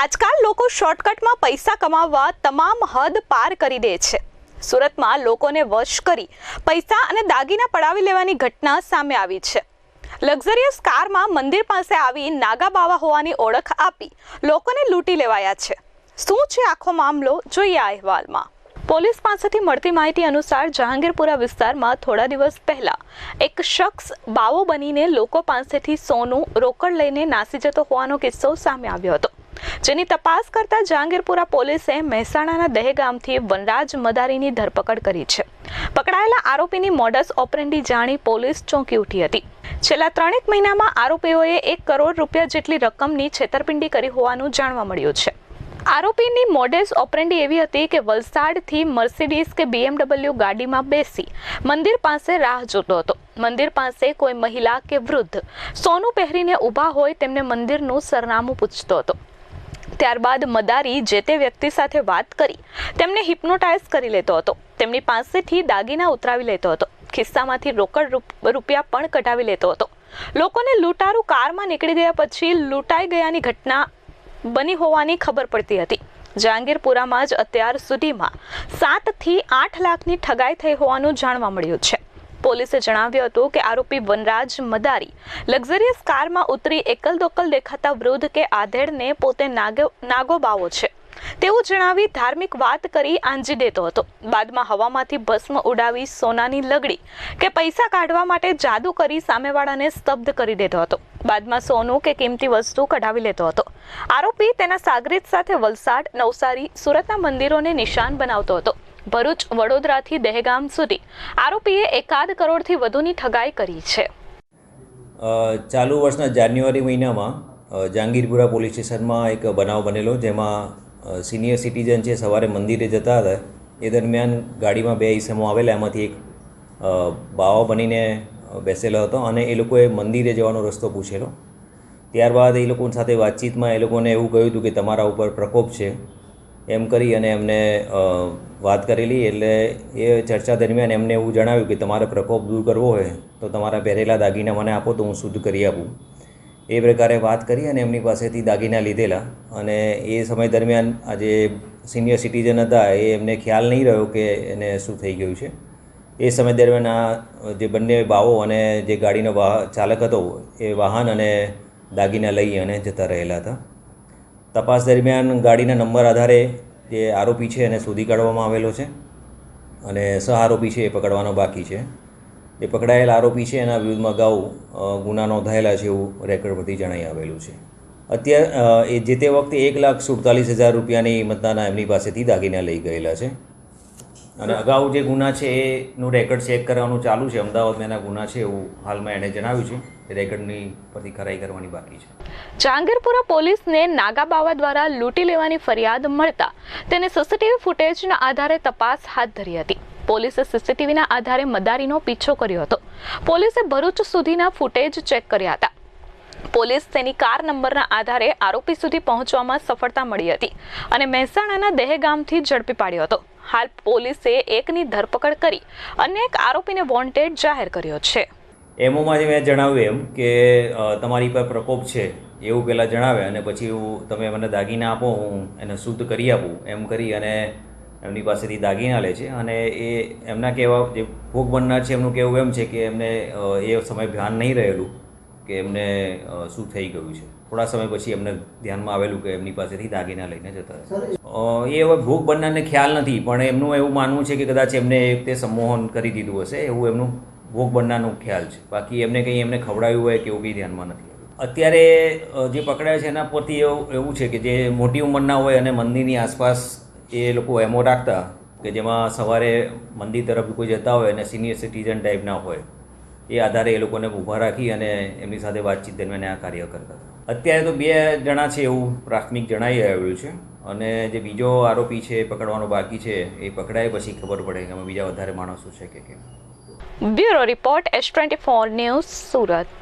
આજકાલ લોકો શોર્ટકટમાં પૈસા કમાવવા તમામ હદ પાર કરી દે છે. સુરતમાં લોકોને વશ કરી પૈસા અને દાગીના પડાવી લેવાની ઘટના સામે આવી છે. લક્ઝરિયસ કારમાં મંદિર પાસે આવી નાગા બાવા હોવાની ઓળખ આપી લોકોને લૂંટી લેવાયા છે. શું છે આખો મામલો? જોઈએ આ અહેવાલમાં. પોલીસ પાસેથી મળતી માહિતી અનુસાર જહાંગીરપુરા વિસ્તારમાં થોડા દિવસ પહેલા એક શખ્સ બાવો બનીને લોકો પાસેથી સોનું રોકડ લઈને નાસી જતો હોવાનો કિસ્સો સામે આવ્યો હતો. જેની તપાસ કરતા જહાંગીરપુરા પોલીસે મહેસાણાના દહેગામથી વનરાજ મદારીની ધરપકડ કરી છે. પકડાયેલા આરોપીની મોડસ ઓપરેન્ડી જાણી પોલીસ ચોંકી ઉઠી હતી. છેલ્લા ત્રણેક મહિનામાં આરોપીઓએ એક કરોડ રૂપિયા જેટલી રકમની છેતરપિંડી કરી હોવાનું જાણવા મળ્યું છે. આરોપીની મોડેસ ઓપરેન્ડી એવી હતી કે વલસાડથી મર્સિડીઝ કે બીએમડબલ્યુ ગાડીમાં બેસી મંદિર પાસે રાહ જોતો હતો. મંદિર પાસે કોઈ મહિલા કે વૃદ્ધ. સોનું પહેરીને ઊભા હોય તેમને મંદિરનું સરનામું પૂછતો હતો. ત્યારબાદ મદારી જે તે વ્યક્તિ સાથે વાત કરી, તેમને હિપ્નોટાઇઝ કરી લેતો હતો. તેમની પાસેથી દાગીના ઉતરાવી લેતો હતો. ખિસ્સામાંથી રોકડ રૂપ- રૂપિયા પણ કઢાવી લેતો હતો. લોકોને લૂંટારું કારમાં નીકળી ગયા પછી લૂંટાઈ ગયાની ઘટના બની હોવાની ખબર પડતી હતી. જહાંગીરપુરામાં જ અત્યાર સુધીમાં સાતથી આઠ લાખની ઠગાઈ થઈ હોવાનું જાણવા મળ્યું છે. પોલીસે જણાવ્યું હતું કે આરોપી વનરાજ મદારી લક્ઝરિયસ કારમાં ઉતરી એકલ દોકલ દેખાતા વૃદ્ધ કે આધેડને પોતે નાગો નાગો બાવો છે. તેવું જણાવી ધાર્મિક વાત કરી આંજી દેતો હતો. બાદમાં હવામાંથી ભસ્મ ઉડાવી સોનાની લગડી કે પૈસા કાઢવા માટે જાદુ કરી સામેવાળાને સ્તબ્ધ કરી દેતો હતો. બાદમાં સોનું કે કિંમતી વસ્તુ કઢાવી લેતો હતો. આરોપી તેના સાગરીત સાથે વલસાડ, નવસારી, સુરતના મંદિરોને નિશાન બનાવતો હતો. ભરૂચ, વડોદરાથી દહેગામ સુધી. આરોપીએ એકાદ કરોડથી વધુની ઠગાઈ કરી છે. ચાલુ વર્ષના જાન્યુઆરી મહિનામાં જહાંગીરપુરા પોલીસ સ્ટેશનમાં એક બનાવ બનેલો, જેમાં સિનિયર સિટીઝન છે, સવારે મંદિરે જતા હતા. એ દરમિયાન ગાડીમાં બે ઈસમો આવેલા, એમાંથી એક બાવા બનીને બેસેલો હતો અને એ લોકોએ મંદિરે જવાનો રસ્તો પૂછેલો. ત્યારબાદ એ લોકો સાથે વાતચીતમાં એ લોકોને એવું કહ્યું હતું કે તમારા ઉપર પ્રકોપ છે. એમ કરી અને એમને વાત કરેલી એટલે એ ચર્ચા દરમિયાન એમને એવું જણાવ્યું કે તમારે પ્રકોપ દૂર કરવો હોય તો તમારા પહેરેલા દાગીના મને આપો તો હું શુદ્ધ કરી આપું. એ પ્રકારે વાત કરી અને એમની પાસેથી દાગીના લીધેલા અને એ સમય દરમિયાન આ જે સિનિયર સિટીઝન હતા એ એમને ખ્યાલ નહીં રહ્યો કે એને શું થઈ ગયું છે. એ સમય દરમિયાન આ જે બંને બાવો અને જે ગાડીનો વાહ, ચાલક હતો એ વાહન અને દાગીના લઈ અને જતા રહેલા હતા. તપાસ દરમિયાન ગાડીના નંબર આધારે જે આરોપી છે એને શોધી કાઢવામાં આવેલો છે અને સહ આરોપી છે એ પકડવાનો બાકી છે. જે પકડાયેલ આરોપી છે એના વિરુદ્ધમાં અગાઉ ગુના નોંધાયેલા છે એવું રેકોર્ડ પરથી જણાઈ આવેલું છે. અત્યારે એ જે તે વખતે એક લાખ સુડતાલીસ હજાર રૂપિયાની મતદાના એમની પાસેથી દાગીના લઈ ગયેલા છે. અને અગાઉ જે ગુના છે, એનું રેકર્ડ ચેક કરવાનું ચાલુ છે. અમદાવાદમાં એના ગુના છે એવું હાલમાં એણે જણાવ્યું છે. રેકર્ડની પરથી ખરાઈ કરવાની બાકી છે. જહાંગીરપુરા પોલીસને નાગા બાવા દ્વારા લૂંટી લેવાની ફરિયાદ મળતા તેને સીસીટીવી ફૂટેજના આધારે તપાસ હાથ ધરી હતી. પોલીસે સીસીટીવીના આધારે મદારીનો પીછો કર્યો હતો. પોલીસે ભરૂચ સુધીના ફૂટેજ ચેક કર્યા હતા. પોલીસ તેની કાર નંબરના આધારે આરોપી સુધી પહોંચવામાં સફળતા મળી હતી અને મહેસાણાના દહેગામથી ઝડપી પાડ્યો હતો. હાલ પોલીસે એકની ધરપકડ કરી અને એક આરોપીને વોન્ટેડ જાહેર કર્યો છે. એમોમાં જે મેં જણાવ્યું એમ કે તમારી પર પ્રકોપ છે, એવું પહેલાં જણાવે અને પછી એવું તમે મને દાગીના આપો, હું એને શુદ્ધ કરી આપું, એમ કરી અને એમની પાસેથી દાગીના લે છે અને એ એમના કહેવા જે ભોગ બનનાર છે એમનું કહેવું એમ છે કે એમને એ સમય ધ્યાન નહીં રહેલું. કે એમને શું થઈ ગયું છે? થોડા સમય પછી એમને ધ્યાનમાં આવેલું કે એમની પાસેથી દાગીના લઈને જતા એ હવે ભોગ બનનારને ખ્યાલ નથી પણ એમનું એવું માનવું છે કે કદાચ એમને એ તે સંમોહન કરી દીધું હશે એવું એમનું ભોગ બનનારનો ખ્યાલ છે. બાકી એમને કંઈ એમને ખવડાવ્યું હોય કે એવું કંઈ ધ્યાનમાં નથી અત્યારે જે પકડાય છે એના પરથી એવું એવું છે કે જે મોટી ઉંમરના હોય અને મંદિરની આસપાસ એ લોકો એમો રાખતા કે જેમાં સવારે મંદિર તરફ કોઈ જતા હોય અને સિનિયર સિટીઝન ટાઈપના હોય એ આધારે એ લોકોને ઊભા રાખી અને એમની સાથે વાતચીત દરમિયાન આ કાર્ય કરતા અત્યારે તો બે જણા છે એવું પ્રાથમિક જણાઈ આવ્યું છે અને જે બીજો આરોપી છે એ પકડવાનો બાકી છે એ પકડાય પછી ખબર પડે કે અમે બીજા વધારે માણસો છે કે કેમ. Bureau report S twenty four news Surat.